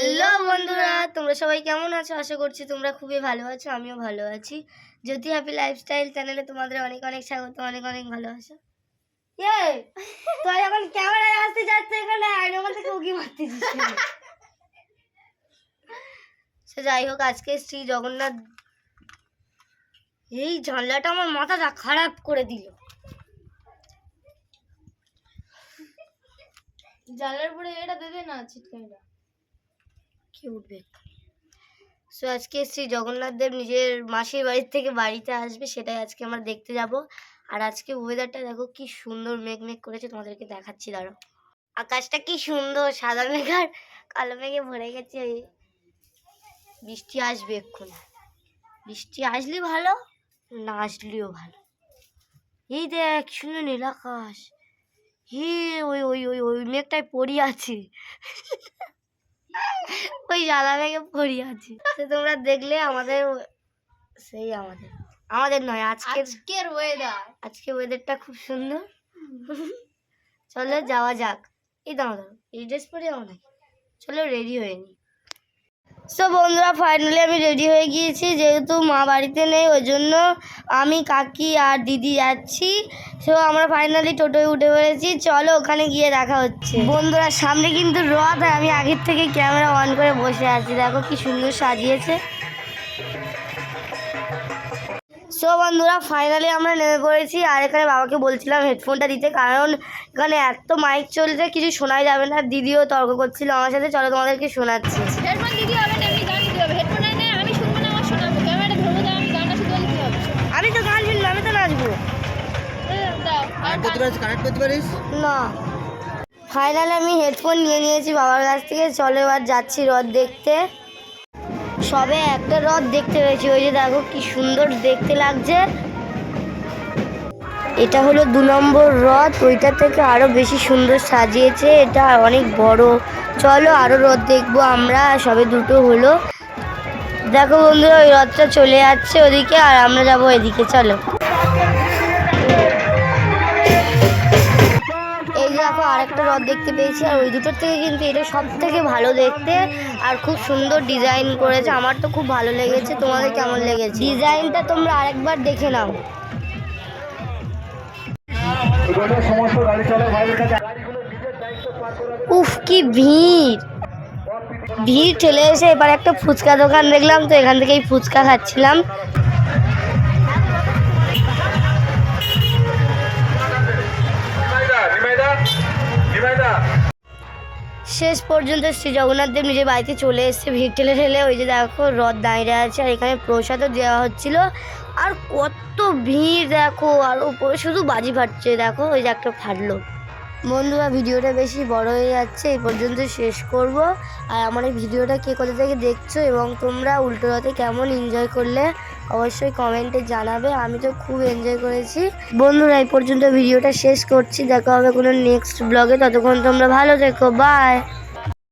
Hello বন্ধুরা তোমরা সবাই কেমন আছো? আশা করছি তোমরা খুবই ভালো আছো আমিও ভালো আছি। জ্যোতি হ্যাপি লাইফস্টাইল চ্যানেলে তোমাদের অনেক অনেক স্বাগত অনেক অনেক ভালোবাসা। ইয়ে তুই এখন ক্যামেরায় আসতে যাচ্ছে এখানে আইনের থেকে উকি কেন? সে যাই হোক আজকে শ্রী জগন্নাথ এই জানলাটা আমার মাথাটা খারাপ করে দিল। জানলার পরে এটা দেবে না ছিটকাইটা। কে উঠবে। সো আজকে শ্রী জগন্নাথ দেব নিজের মাসির বাড়ির থেকে বাড়িতে আসবে, সেটাই আজকে আমরা দেখতে যাব। আর আজকে ওয়েদারটা দেখো কি সুন্দর মেঘ মেঘ করেছে, তোমাদেরকে দেখাচ্ছি দাঁড়ো আকাশটা কি সুন্দর, সাদা মেঘ আর কালো মেঘে ভরে গেছে। বৃষ্টি আসবে এক্ষুনি। বৃষ্টি আসলে ভালো, না আসলেও ভালো। এই দেখ সুন্দর নীল আকাশ। হে, ওই ওই ওই ওই মেঘটায় পড়ি আছে। ওই জ্বালা মেঘে পড়ি আছি। সে তোমরা দেখলে আমাদের সেই আমাদের। আমাদের নয় আজকের আজকের ওয়েদার আজকে ওয়েদারটা খুব সুন্দর। চলো যাওয়া যাক। এই দাঁড়াও দাঁড়ো এই ড্রেস পরে যাও নাকি? চলো রেডি হয়ে নি। সো বন্ধুরা ফাইনালি আমি রেডি হয়ে গিয়েছি। যেহেতু মা বাড়িতে নেই, ওই জন্য আমি কাকি আর দিদি যাচ্ছি। সো আমরা ফাইনালি টোটোয় উঠে পড়েছি। চলো, ওখানে গিয়ে দেখা হচ্ছে। বন্ধুরা, সামনে কিন্তু রথ আমি আগের থেকে ক্যামেরা অন করে বসে আছি। দেখো কি সুন্দর সাজিয়েছে। সো বন্ধুরা ফাইনালি আমরা নেমে পড়েছি। আর এখানে বাবাকে বলছিলাম হেডফোনটা দিতে, কারণ এখানে এত মাইক চলছে, কিছু শোনাই যাবে না। দিদিও তর্ক করছিল আমার সাথে। চলো তোমাদেরকে শোনাচ্ছি। হবে? হেডফোন এনে আমি শুনব না আমার শোনাবো। ক্যামেরাটা ধরবো দাও আমি গানটা শুধু বলতে হবে। আমি তো গান শুনব আমি তো নাচবো। এ, দাও আর গান- কানেক্ট করতে পারিস? না। ফাইনালি আমি হেডফোন নিয়ে নিয়েছি বাবার কাছ থেকে। চলো এবার যাচ্ছি রথ দেখতে। সবে একটা রথ দেখতে পেয়েছি। ওই যে দেখো কি সুন্দর দেখতে লাগছে। এটা হলো দু নম্বর রথ। ওইটা থেকে আরও বেশি সুন্দর সাজিয়েছে। এটা অনেক বড়। চলো আরও রথ দেখব আমরা। সবে দুটো হলো। দেখো বন্ধুরা ওই রথটা চলে যাচ্ছে ওদিকে আর আমরা যাব এদিকে চলো। এই দেখো আরেকটা রথ দেখতে পেয়েছি আর ওই দুটোর থেকে কিন্তু এটা সব থেকে ভালো দেখতে আর খুব সুন্দর ডিজাইন করেছে। আমার তো খুব ভালো লেগেছে তোমাদের কেমন লেগেছে? ডিজাইনটা তোমরা আরেকবার দেখে নাও। উফ কি ভিড়! ভিড় চলে এসে এবার একটা ফুচকা দোকান দেখলাম, তো এখান থেকেই ফুচকা খাচ্ছিলাম। শেষ পর্যন্ত শ্রী জগন্নাথ দেব নিজের বাড়িতে চলে এসেছে, ভিড় ঠেলে ঠেলে। ওই যে দেখো, রথ দাঁড়িয়ে আছে, আর এখানে প্রসাদও দেওয়া হচ্ছিল। আর কত ভিড় দেখো, আর উপরে শুধু বাজি ফাটছে, দেখো, ওই যে একটা ফাটলো। বন্ধুরা, ভিডিওটা বেশি বড় হয়ে যাচ্ছে, এই পর্যন্ত শেষ করব। আর আমার এই ভিডিওটা কে কোথা থেকে দেখছ এবং তোমরা উল্টো রাতে কেমন এনজয় করলে, অবশ্যই কমেন্টে জানাবে। আমি তো খুব এনজয় করেছি। বন্ধুরা, এই পর্যন্ত ভিডিওটা শেষ করছি। দেখা হবে কোনো নেক্সট ব্লগে ততক্ষণ তোমরা ভালো থেকো। বাই